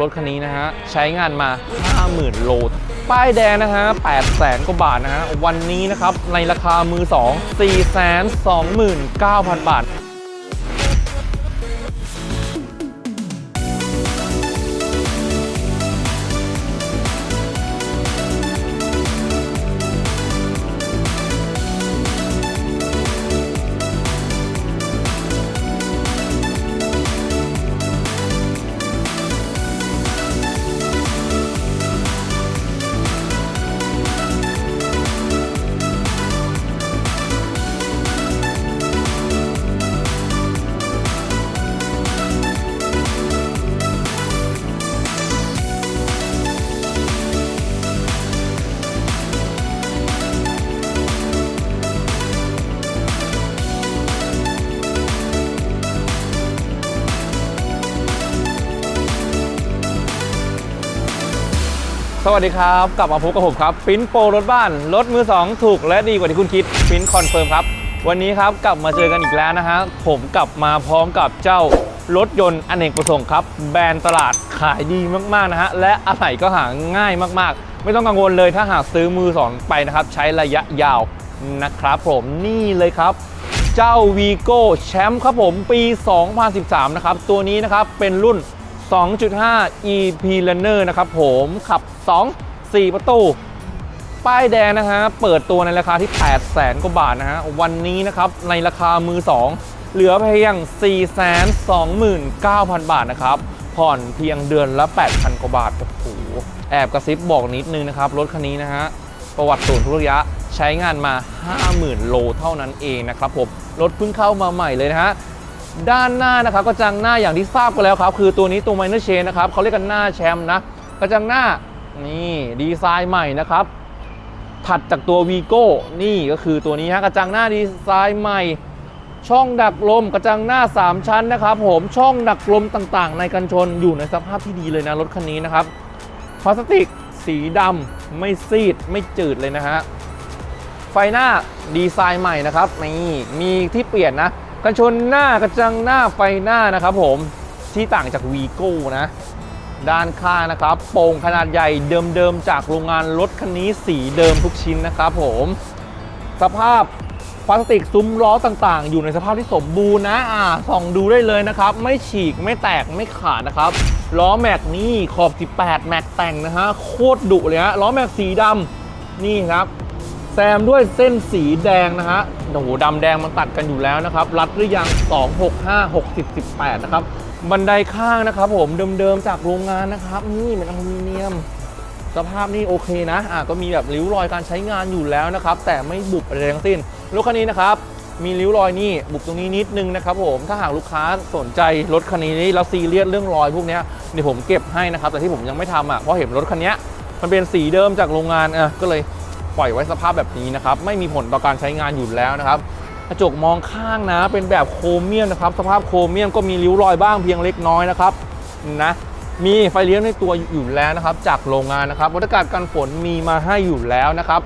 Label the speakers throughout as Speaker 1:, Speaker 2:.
Speaker 1: รถคันนี้นะฮะ ใช้งานมา 50,000 โล ป้ายแดงนะฮะ8แสนกว่าบาทนะฮะ วันนี้นะครับ ในราคามือ 2 429,000 บาท สวัสดีครับ กลับมาพบกับผมครับปิ้นโปรรถบ้าน รถมือ 2 ถูกและดีกว่าที่คุณคิดปิ้นคอนเฟิร์มครับ วันนี้ครับกลับมาเจอกันอีกแล้วนะฮะ ผมกลับมาพร้อมกับเจ้ารถยนต์อเนกประสงค์ครับ แบรนด์ตลาดขายดีมากๆนะฮะ และอะไหล่ก็หาง่ายมากๆ ไม่ต้องกังวลเลยถ้าหากซื้อมือ2ไปนะครับ ใช้ระยะยาวนะครับผมนี่เลยครับเจ้า Vigo แชมป์ครับผมปี 2013 นะครับตัวนี้นะครับเป็นรุ่น 2.5 EP Runner นะครับผมขับ 2 4 ประตู ป้ายแดงนะฮะ เปิดตัวในราคาที่8 0 0แสนกว่าบาทนะฮะ วันนี้นะครับ ในราคามือ 2 เหลือเพียง 429,000 บาทนะครับ ผ่อนเพียงเดือนละ 8,000 กว่าบาทโอ้โหแอบกระซิบบอกนิดนึงนะครับ รถคันนี้นะฮะ ประวัติศูนทุกระยะใช้งานมา 50,000 โลเท่านั้นเองนะครับผม รถเพิ่งเข้ามาใหม่เลยนะฮะ ด้านหน้านะครับกระจังหน้าอย่างที่ทราบกันแล้วครับ คือตัวนี้ตัว Minor Chain นะครับเขาเรียกกันหน้าแชมป์นะกระจังหน้านี่ดีไซน์ใหม่นะครับถัดจากตัว Vigo นี่ก็คือตัวนี้ฮะกระจังหน้าดีไซน์ใหม่ ช่องดักลมกระจังหน้า 3 ชั้นนะครับผมช่องดักลมต่างๆ ในกันชนอยู่ในสภาพที่ดีเลยนะรถคันนี้นะครับพลาสติกสีดำไม่ซีดไม่จืดเลยนะฮะไฟหน้าดีไซน์ใหม่นะครับนี่มีที่เปลี่ยนนะ กันชนหน้ากระจังหน้าไฟหน้านะครับผมที่ต่างจาก Vigo นะ ด้านข้างนะครับโป่งขนาดใหญ่เดิมๆจากโรงงานรถคันนี้สีเดิมทุกชิ้นนะครับผมสภาพพลาสติกซุ้มล้อต่างๆ อยู่ในสภาพที่สมบูรณ์นะอ่าส่องดูได้เลยนะครับ ไม่ฉีกไม่แตกไม่ขาดนะครับ ล้อแม็กนี่ขอบ 18 แม็กแต่งนะฮะโคตรดุเลยฮะล้อแม็กสีดำนี่ครับ แซมด้วยเส้นสีแดงนะฮะโอ้โหดำแดงมันตัดกันอยู่แล้วนะครับ รัดหรือยัง 2 6 5 60 18 นะครับ บันไดข้างนะครับผมเดิมๆจากโรงงานนะครับ นี่เป็นอลูมิเนียม สภาพนี่โอเคนะ อะก็มีแบบริ้วรอยการใช้งานอยู่แล้วนะครับ แต่ไม่บุบอะไรทั้งสิ้น รถคันนี้นะครับ มีริ้วรอยนี่ บุบตรงนี้นิดนึงนะครับผม ถ้าหากลูกค้าสนใจรถคันนี้แล้วซีเรียสเรื่องรอยพวกนี้เดี๋ยวผมเก็บให้นะครับ แต่ที่ผมยังไม่ทำอะ เพราะเห็นรถคันนี้มันเป็นสีเดิมจากโรงงานอะก็เลย ปล่อยไว้สภาพแบบนี้นะครับไม่มีผลต่อการใช้งานอยู่แล้วนะครับกระจกมองข้างนะเป็นแบบโครเมียมนะครับสภาพโครเมียมก็มีริ้วรอยบ้างเพียงเล็กน้อยนะครับนะมีไฟเลี้ยวในตัวอยู่แล้วนะครับจากโรงงานนะครับวัสดุกันฝนมีมาให้อยู่แล้วนะครับ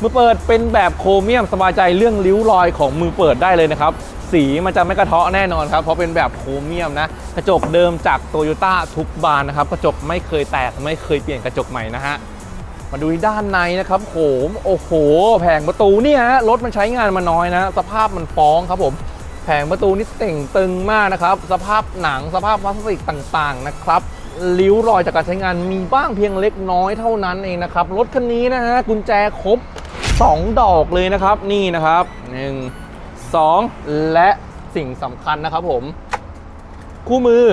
Speaker 1: มือเปิดเป็นแบบโครเมียมสบายใจเรื่องริ้วรอยของมือเปิดได้เลยนะครับสีมันจะไม่กระเทาะแน่นอนครับเพราะเป็นแบบโครเมียมนะกระจกเดิมจากโตโยต้าทุกบานนะครับกระจกไม่เคยแตกไม่เคยเปลี่ยนกระจกใหม่นะฮะ มาดูด้านในนะครับโหมโอ้โห แผงประตูเนี่ยฮะรถมันใช้งานมาน้อยนะ สภาพมันฟ้องครับผม แผงประตูนี่เต่งตึงมากนะครับ สภาพหนังสภาพพลาสติกต่างๆนะครับริ้วรอยจากการใช้งานมีบ้างเพียงเล็กน้อยเท่านั้นเองนะครับ รถคันนี้นะฮะกุญแจครบ 2 ดอกเลยนะครับ นี่นะครับ 1 2 และสิ่งสำคัญนะครับผม คู่มือ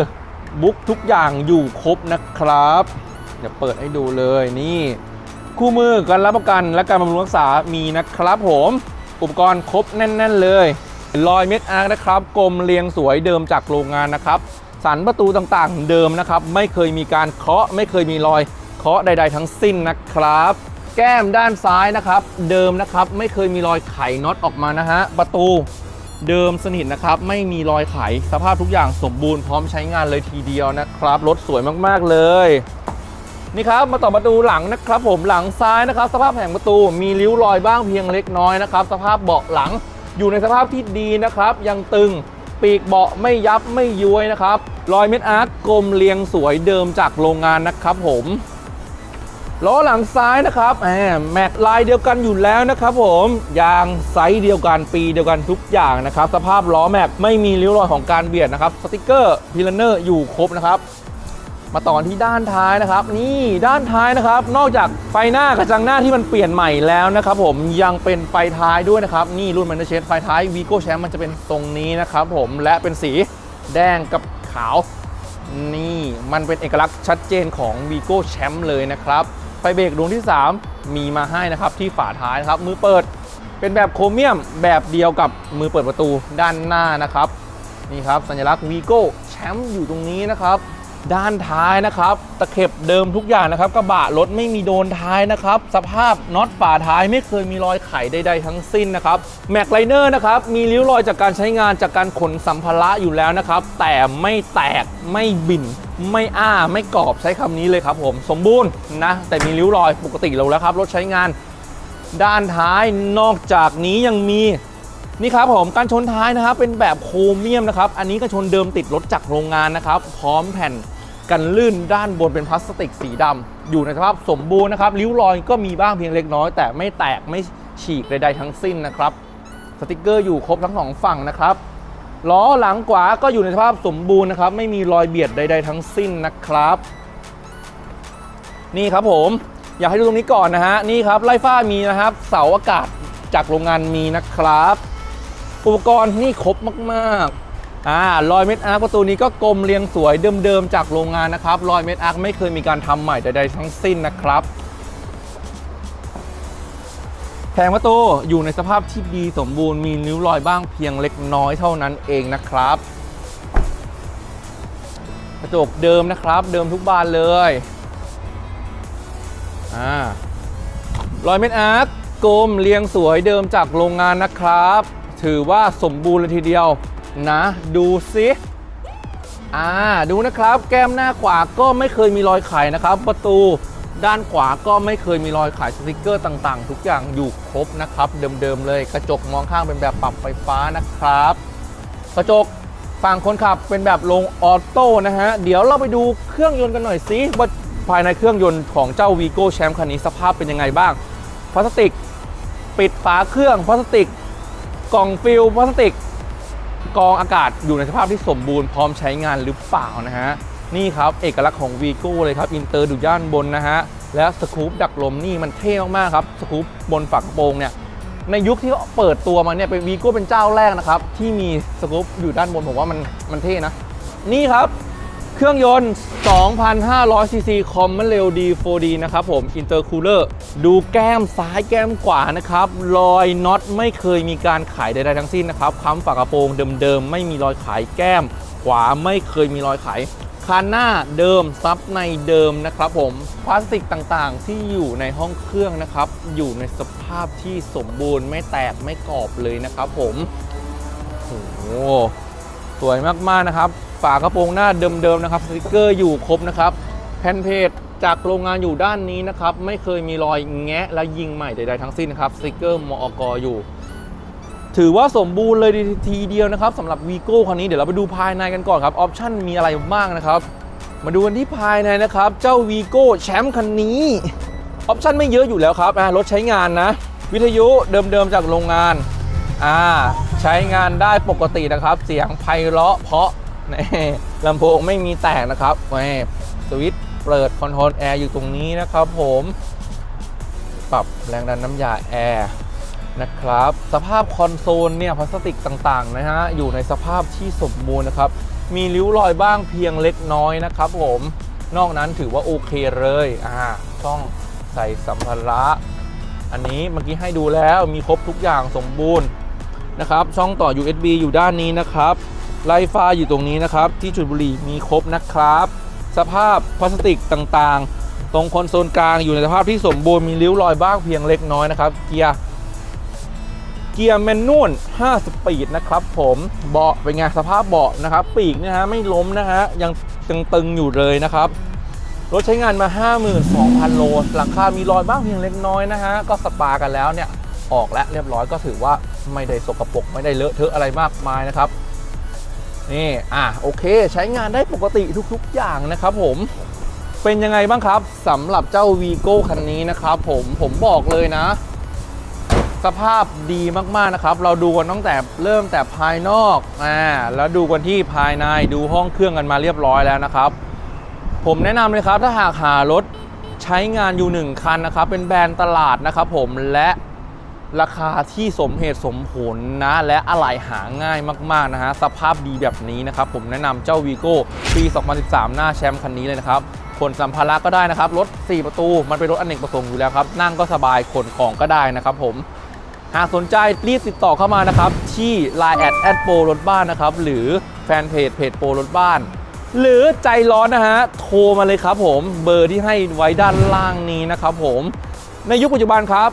Speaker 1: บุ๊กทุกอย่างอยู่ครบนะครับ เดี๋ยวเปิดให้ดูเลยนี่ คู่มือการรับประกันและการบำรุงรักษามีนะครับผม อุปกรณ์ครบแน่น ๆ เลยรอยเม็ดอาร์คนะครับกลมเรียงสวยเดิมจากโรงงานนะครับสันประตูต่างๆ เดิมนะครับ ไม่เคยมีการเคาะไม่เคยมีรอยเคาะใด ๆ ทั้งสิ้นนะครับ แก้มด้านซ้ายนะครับ เดิมนะครับไม่เคยมีรอยไขน็อตออกมานะฮะประตูเดิมสนิทนะครับ ไม่มีรอยไขสภาพทุกอย่างสมบูรณ์พร้อมใช้งานเลยทีเดียวนะครับรถสวยมากๆเลย นี่ครับมาต่อประตูหลังนะครับผมหลังซ้ายนะครับ สภาพแผงประตูมีริ้วรอยบ้างเพียงเล็กน้อยนะครับ สภาพเบาะหลังอยู่ในสภาพที่ดีนะครับ ยังตึงปีกเบาะไม่ยับไม่ย้วยนะครับรอยเม็ดอาร์คกลมเรียงสวยเดิมจากโรงงานนะครับผมล้อหลังซ้ายนะครับแหมแม็กลายเดียวกันอยู่แล้วนะครับผมยางไซส์เดียวกันปีเดียวกันทุกอย่างนะครับ สภาพล้อแม็กไม่มีริ้วรอยของการเบียดนะครับสติกเกอร์พิลเนอร์อยู่ครบนะครับ มาต่อที่ด้านท้ายนะครับ นี่ด้านท้ายนะครับ นอกจากไฟหน้ากระจังหน้าที่มันเปลี่ยนใหม่แล้วนะครับผมยังเป็นไฟท้ายด้วยนะครับ นี่รุ่นมันเชสไฟท้ายวีโก้แชมป์มันจะเป็นทรงนี้นะครับผมและเป็นสีแดงกับขาว นี่มันเป็นเอกลักษณ์ชัดเจนของวีโก้แชมป์เลยนะครับไฟเบรกดวงที่ 3 มีมาให้นะครับที่ฝาท้ายนะครับมือเปิดเป็นแบบโครเมียมแบบเดียวกับมือเปิดประตูด้านหน้านะครับนี่ครับสัญลักษณ์วีโก้แชมป์อยู่ตรงนี้นะครับ ด้านท้ายนะครับ ตะเข็บเดิมทุกอย่างนะครับ กระบะรถไม่มีโดนท้ายนะครับ สภาพน็อตฝาท้ายไม่เคยมีรอยไขใดๆทั้งสิ้นนะครับแม็กไลเนอร์นะครับมีริ้วรอยจากการใช้งานจากการขนสัมภาระอยู่แล้วนะครับ แต่ไม่แตกไม่บิน ไม่อ้าไม่กรอบใช้คำนี้เลยครับผมสมบูรณ์นะแต่มีริ้วรอยปกติเราแล้วครับรถใช้งาน ด้านท้ายนอกจากนี้ยังมี นี่ครับผมการชนท้ายนะครับเป็นแบบโครเมียมนะครับอันนี้ก็ชนเดิมติดรถจากโรงงานนะครับ พร้อมแผ่นกันลื่นด้านบนเป็นพลาสติกสีดำอยู่ในสภาพสมบูรณ์นะครับริ้วรอยก็มีบ้างเพียงเล็กน้อย แต่ไม่แตกไม่ฉีกใดๆทั้งสิ้นนะครับสติกเกอร์อยู่ครบทั้งสองฝั่งนะครับล้อหลังขวาก็อยู่ในสภาพสมบูรณ์นะครับไม่มีรอยเบียดใด ๆ ทั้งสิ้นนะครับ นี่ครับผมอยากให้ดูตรงนี้ก่อนนะฮะนี่ครับไล่ฟ้ามีนะครับ เสาอากาศจากโรงงานมีนะครับ อุปกรณ์นี่ครบมากๆอ่ารอยเม็ดอาร์คประตูนี้ก็กลมเรียงสวยเดิมๆจากโรงงานนะครับรอยเม็ดอาร์คไม่เคยมีการทำใหม่ใดๆทั้งสิ้นนะครับแผงประตูอยู่ในสภาพที่ดีสมบูรณ์มีนิ้วรอยบ้างเพียงเล็กน้อยเท่านั้นเองนะครับ กระจกเดิมนะครับ เดิมทุกบานเลยอ่ารอยเม็ดอาร์คกลมเรียงสวยเดิมจากโรงงานนะครับ ถือว่าสมบูรณ์เลยทีเดียวนะ ดูสิอ่าดูนะครับ แก้มหน้าขวาก็ไม่เคยมีรอยไขนะครับ ประตูด้านขวาก็ไม่เคยมีรอยขายสติกเกอร์ต่างๆ ทุกอย่างอยู่ครบนะครับ เดิมๆเลยกระจกมองข้างเป็นแบบปรับไฟฟ้านะครับ กระจกฝั่งคนขับเป็นแบบลงออโต้นะฮะ เดี๋ยวเราไปดูเครื่องยนต์กันหน่อยสิว่าภายในเครื่องยนต์ของเจ้า v ีโก้แชมป์คันนี้สภาพเป็นยังไงบ้าง พลาสติก ปิดฝาเครื่องพลาสติก กล่องฟิลพลาสติกกองอากาศอยู่ในสภาพที่สมบูรณ์พร้อมใช้งานหรือเปล่านะฮะนี่ครับเอกลักษณ์ของวีโก้เลยครับอินเตอร์ดูย่านบนนะฮะและสกู๊ปดักลมนี่มันเท่มากๆครับสกู๊ปบนฝากระโปรงเนี่ยในยุคที่เขาเปิดตัวมาเนี่ยเป็นวีโก้เป็นเจ้าแรกนะครับที่มีสกู๊ปอยู่ด้านบนผมว่ามันมันเท่นะนี่ครับ เครื่องยนต์ 2,500ซีซีคอมมันเร็วดี 4D นะครับผม อินเตอร์คูลเลอร์ ดูแก้มซ้ายแก้มขวานะครับ รอยน็อตไม่เคยมีการขายใดๆทั้งสิ้นนะครับค้ำฝากระโปรงเดิมๆ ไม่มีรอยขายแก้ม ขวาไม่เคยมีรอยขายคานหน้าเดิมซับในเดิมนะครับผม พลาสติกต่างๆ ที่อยู่ในห้องเครื่องนะครับ อยู่ในสภาพที่สมบูรณ์ไม่แตกไม่กรอบเลยนะครับผมโอ้โหสวยมากๆนะครับ ฝากระโปรงหน้าเดิมๆนะครับสติกเกอร์อยู่ครบนะครับแผ่นเพจจากโรงงานอยู่ด้านนี้นะครับไม่เคยมีรอยแงะและยิงใหม่ใดๆทั้งสิ้นครับสติกเกอร์มอกอยู่ ถือว่าสมบูรณ์เลยทีเดียวนะครับสำหรับวีโก้คันนี้เดี๋ยวเราไปดูภายในกันก่อนครับออปชั่นมีอะไรบ้างนะครับมาดูกันที่ภายในนะครับ เจ้าวีโก้แชมป์คันนี้ออปชั่นไม่เยอะอยู่แล้วครับรถใช้งานนะ วิทยุเดิมๆจากโรงงานอ่าใช้งานได้ปกตินะครับ เสียงไพเราะเพราะ นี่ลำโพงไม่มีแตกนะครับแหม่สวิตช์เปิดคอนโทรลแอร์อยู่ตรงนี้นะครับผมปรับแรงดันน้ำยาแอร์นะครับ สภาพคอนโซลเนี่ยพลาสติกต่างๆนะฮะอยู่ในสภาพที่สมบูรณ์นะครับ มีริ้วรอยบ้างเพียงเล็กน้อยนะครับผมนอกนั้นถือว่าโอเคเลยอ่าช่องใส่สัมภาระอันนี้เมื่อกี้ให้ดูแล้วมีครบทุกอย่างสมบูรณ์นะครับ ช่องต่อ USB อยู่ด้านนี้นะครับ ไลฟ์ไฟอยู่ตรงนี้นะครับ ที่จุดบุรีมีครบนะครับ สภาพพลาสติกต่างๆ ตรงคอนโซลกลางอยู่ในสภาพที่สมบูรณ์มีริ้วรอยบ้างเพียงเล็กน้อยนะครับ เกียร์เกียร์แมนนวล5สปีดนะครับผมเบาะเป็นไงสภาพเบาะนะครับ ปีกเนี่ยฮะไม่ล้มนะฮะยังตึงๆอยู่เลยนะครับรถใช้งานมา 52,000 โล หลังคา มีรอยบ้างเพียงเล็กน้อยนะฮะ ก็สปากันแล้วเนี่ย ออกแล้วเรียบร้อยก็ถือว่าไม่ได้สกปรกไม่ได้เลอะเทอะอะไรมากมายนะครับ นี่อะโอเค ใช้งานได้ปกติทุกๆอย่างนะครับผมเป็นยังไงบ้างครับสำหรับเจ้าวีโก้คันนี้นะครับผมผมบอกเลยนะ สภาพดีมากๆนะครับ เราดูกันตั้งแต่เริ่มแต่ภายนอกอ่าแล้วดูกันที่ภายในดูห้องเครื่องกันมาเรียบร้อยแล้วนะครับ ผมแนะนำเลยครับถ้าหากหารถใช้งานอยู่1คันนะครับ เป็นแบรนด์ตลาดนะครับผมและ ราคาที่สมเหตุสมผลนะ และอะไหล่หาง่ายมาก ๆ นะฮะ สภาพดีแบบนี้นะครับ ผมแนะนำเจ้าวีโก้ปี 2013 หน้าแชมป์คันนี้เลยนะครับขนสัมภาระก็ได้นะครับ รถ 4 ประตู มันเป็นรถอเนกประสงค์อยู่แล้วครับ นั่งก็สบายขนของก็ได้นะครับผมหากสนใจรีบติดต่อเข้ามานะครับ ที่ Line แอดแอดโปรรถบ้านนะครับ หรือแฟนเพจเพจโปรรถบ้าน หรือใจร้อนนะฮะ โทรมาเลยครับผมเบอร์ที่ให้ไว้ด้านล่างนี้นะครับผมในยุคปัจจุบันครับ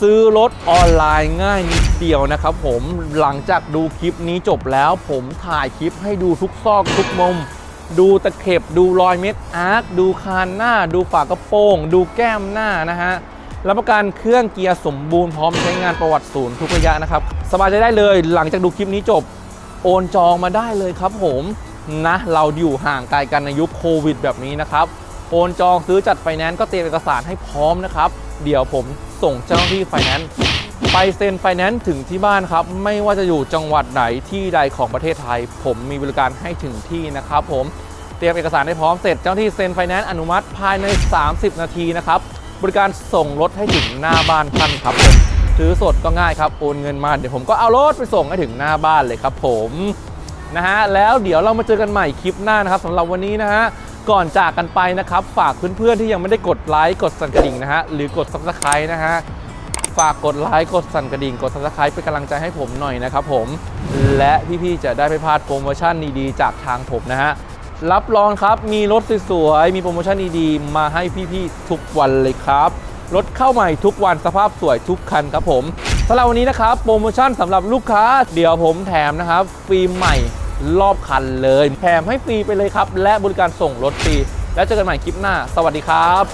Speaker 1: ซื้อรถออนไลน์ง่ายนิดเดียวนะครับผมหลังจากดูคลิปนี้จบแล้วผมถ่ายคลิปให้ดูทุกซอกทุกมุม ดูตะเข็บดูรอยเม็ดอาร์คดูคานหน้า ดูฝากระโปรง ดูแก้มหน้านะฮะรับประกันเครื่องเกียร์สมบูรณ์พร้อมใช้งานประวัติศูนย์ทุกระยะนะครับ สบายใจได้เลย หลังจากดูคลิปนี้จบโอนจองมาได้เลยครับผมนะเราอยู่ห่างไกลกันในยุคโควิดแบบนี้นะครับ โอนจองซื้อจัดไฟแนนซ์ก็เตรียมเอกสารให้พร้อมนะครับ เดี๋ยวผม ส่งเจ้าหน้าที่ไฟแนนซ์ไปเซ็นไฟแนนซ์ถึงที่บ้านครับ ไม่ว่าจะอยู่จังหวัดไหนที่ใดของประเทศไทย ผมมีบริการให้ถึงที่นะครับผมเตรียมเอกสารให้พร้อมเสร็จเจ้าหน้าที่เซ็นไฟแนนซ์อนุมัติภายใน 30 นาทีนะครับบริการส่งรถให้ถึงหน้าบ้านท่านครับผมซื้อสดก็ง่ายครับโอนเงินมาเดี๋ยวผมก็เอารถไปส่งให้ถึงหน้าบ้านเลยครับผมนะฮะแล้วเดี๋ยวเรามาเจอกันใหม่คลิปหน้านะครับสำหรับวันนี้นะฮะ ก่อนจากกันไปนะครับ ฝากเพื่อนๆที่ยังไม่ได้กดไลค์กดสั่นกระดิ่งนะฮะหรือกด subscribe นะฮะฝากกดไลค์กดสั่นกระดิ่งกด subscribe เป็นกำลังใจให้ผมหน่อยนะครับผมและพี่ๆจะได้ไม่พลาดโปรโมชั่นดีๆจากทางผมนะฮะรับรองครับมีรถสวยๆมีโปรโมชั่นดีๆมาให้พี่ๆทุกวันเลยครับรถเข้าใหม่ทุกวันสภาพสวยทุกคันครับผมสำหรับวันนี้นะครับโปรโมชั่นสำหรับลูกค้า เดี๋ยวผมแถมนะครับ ฟิล์มใหม่ รอบคันเลยแถมให้ฟรีไปเลยครับ และบริการส่งรถฟรี แล้วเจอกันใหม่คลิปหน้า สวัสดีครับ